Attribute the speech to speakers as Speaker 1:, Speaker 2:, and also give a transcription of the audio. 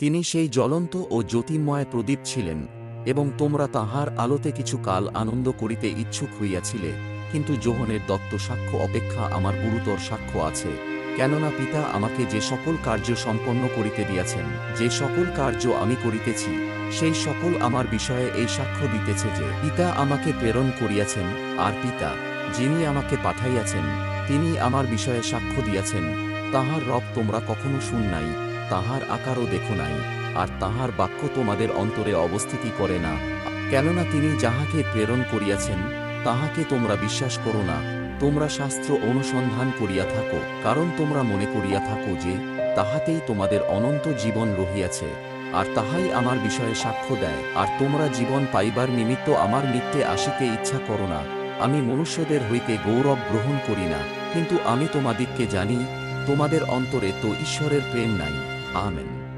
Speaker 1: তিনি সেই জ্বলন্ত ও জ্যোতির্ময় প্রদীপ ছিলেন, এবং তোমরা তাহার আলোতে কিছু কাল আনন্দ করিতে ইচ্ছুক হইয়াছিলে, কিন্তু যোহনের দত্ত সাক্ষ্য অপেক্ষা আমার গুরুতর সাক্ষ্য আছে, কেননা পিতা আমাকে যে সকল কার্য সম্পন্ন করিতে দিয়াছেন, যে সকল কার্য আমি করিতেছি, সেই সকল আমার বিষয়ে এই সাক্ষ্য দিতেছে যে, পিতা আমাকে প্রেরণ করিয়াছেন, আর পিতা, যিনি আমাকে পাঠাইয়াছেন, তিনি আমার বিষয়ে সাক্ষ্য দিয়াছেন, তাহার রব তোমরা কখনো শুন নাই। তাহার আকারও দেখো নাই, আর তাহার বাক্য তোমাদের অন্তরে অবস্থিতি করে না। কেননা তিনি যাহাকে প্রেরণ করিয়াছেন, তাহাকে তোমরা বিশ্বাস করো না। তোমরা শাস্ত্র অনুসন্ধান করিয়া থাকো, কারণ তোমরা মনে করিয়া থাকো যে, তাহাতেই তোমাদের অনন্ত জীবন রহিয়াছে। আর তাহাই আমার বিষয়ে সাক্ষ্য দেয়, আর তোমরা জীবন পাইবার নিমিত্ত আমার নিত্যে আসিতে ইচ্ছা করো না। আমি মনুষ্যদের হইতে গৌরব গ্রহণ করি না, কিন্তু আমি তোমাদিগকে জানি, তোমাদের অন্তরে তো ঈশ্বরের প্রেম নাই। Amen.